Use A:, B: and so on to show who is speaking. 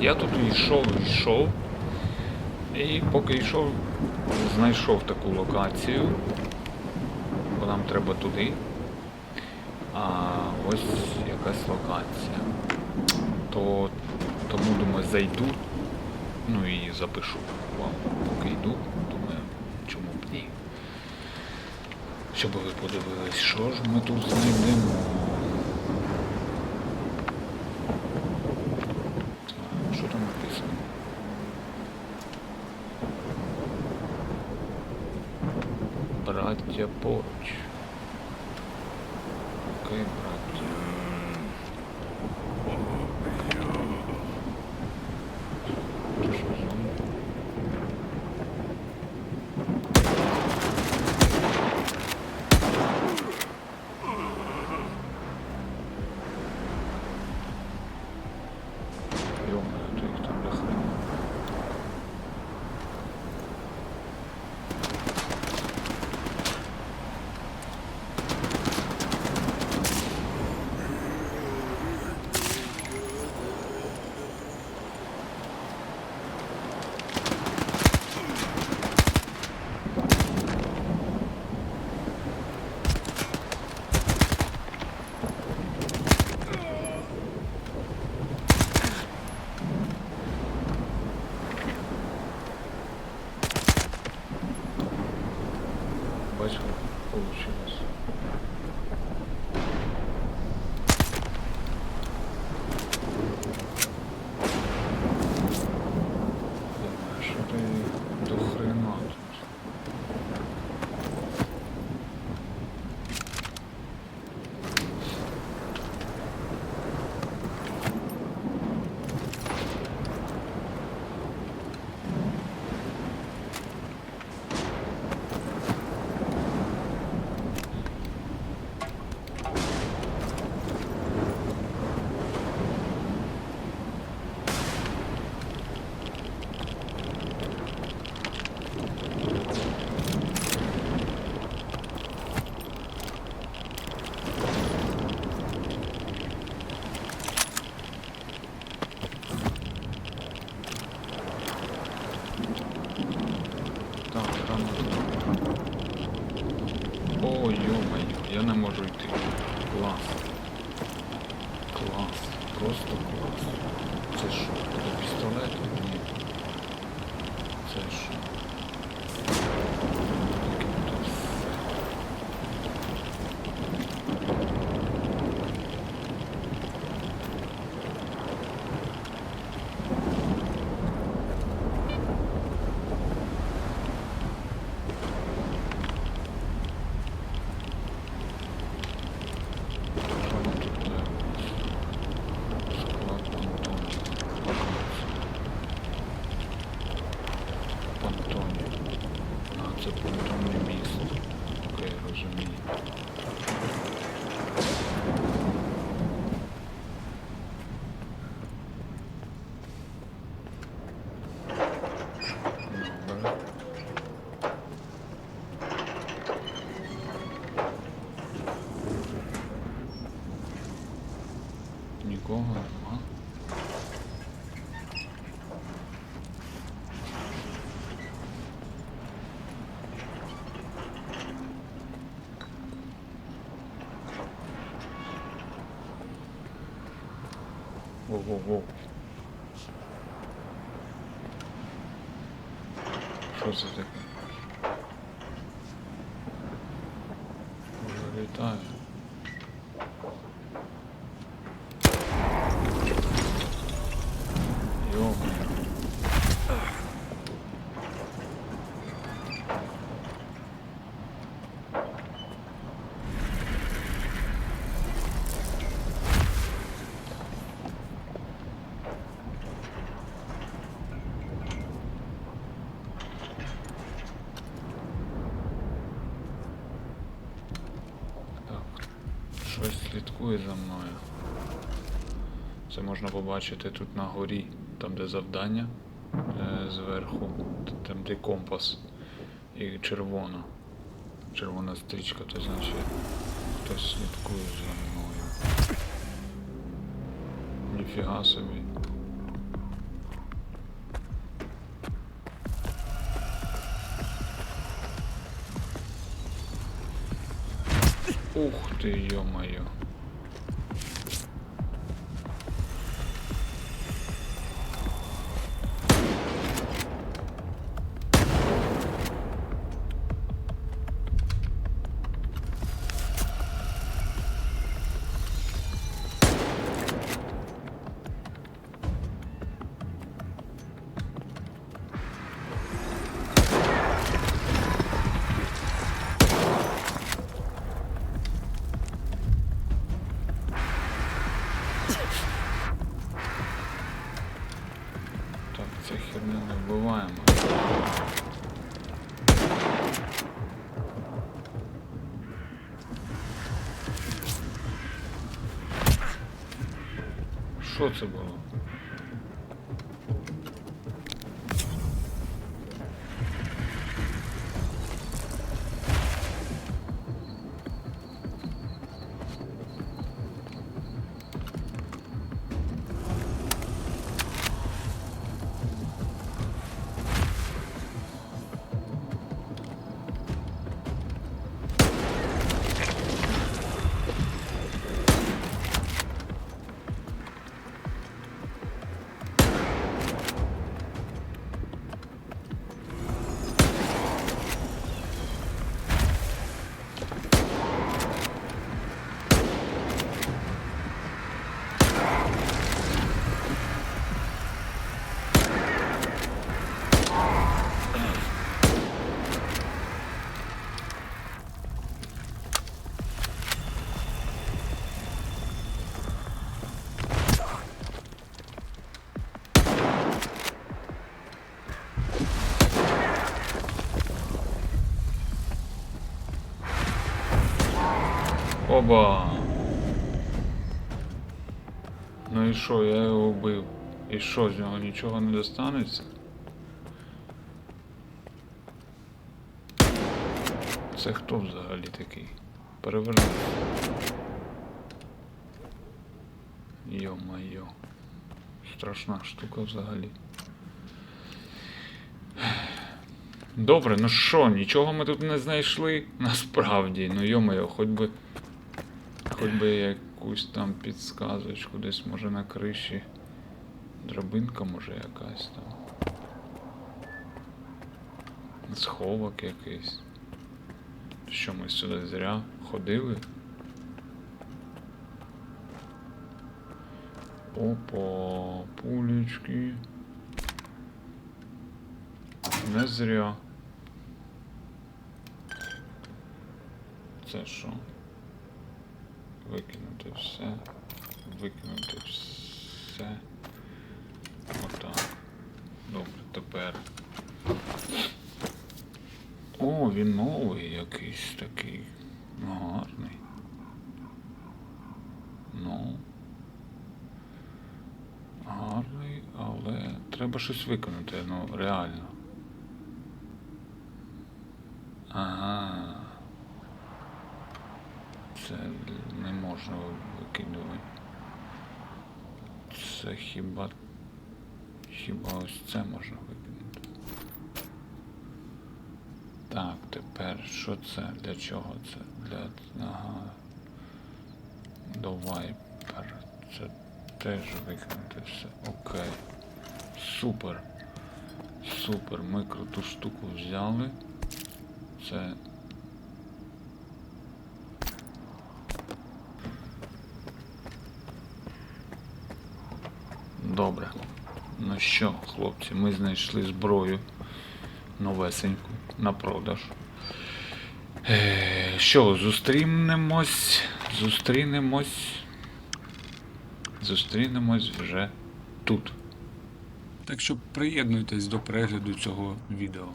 A: Я тут йшов, йшов. І поки йшов, знайшов таку локацію. Бо нам треба туди. А ось якась локація. То тому думаю зайду. Ну і запишу вам, поки йду. Думаю, чому б ні. Щоб ви подивились, що ж ми тут знайдемо. Так, Що там написано? Браття поруч. Окей, браття. Це що зомбі? Ё-моё, то їх там до хрена. Бачу, получилось. Думаю, що ти до хрена тут. Так, рано. О, ё-моё, я не можу йти. Клас. Клас. Просто клас. Це що? Пістолет? Ні. Це що? Таке тут все. Що ми тут дивимось? Склад понтонів. Понтонів. А, це понтонний міст. Окей, розумію. Воу-воу-воу. Що це таке? Вже літає. Ё-моё. слідкує за мною. Це можна побачити тут на горі, там де завдання е, зверху, там де компас і червона. Червона стрічка, то значить хтось слідкує за мною. Ніфіга собі. Ух ты ё-моё. Що це було? Оба. Ну і що, я його вбив. І що, з нього нічого не достанеться? Це хто взагалі такий? Переверни. Йо-майо. Страшна штука взагалі. Добре, ну що, нічого ми тут не знайшли? Насправді, ну йо-моє, хоч би. Хоч би якусь там підсказочку, десь може на криші. Драбинка може якась там. Сховок якийсь. Що ми сюди зря ходили? Опа, пулечки. Не зря. Це що? Викинути все. Викинути все. Отак. Добре, тепер. О, він новий якийсь такий. Гарний. Ну. Гарний, але треба щось виконати, ну, реально. Ага. Це можна викидувати. Це хіба. Хіба ось це можна викинути? Так, тепер що це? Для чого це? Для. Ага. До вайпер. Це теж викинути все. Окей. Супер. Супер. Ми круту штуку взяли. Це. Добре. Ну що, хлопці, ми знайшли зброю новесеньку на продаж. Е, що, зустрінемось. Зустрінемось. Зустрінемось вже тут. Так що приєднуйтесь до перегляду цього відео.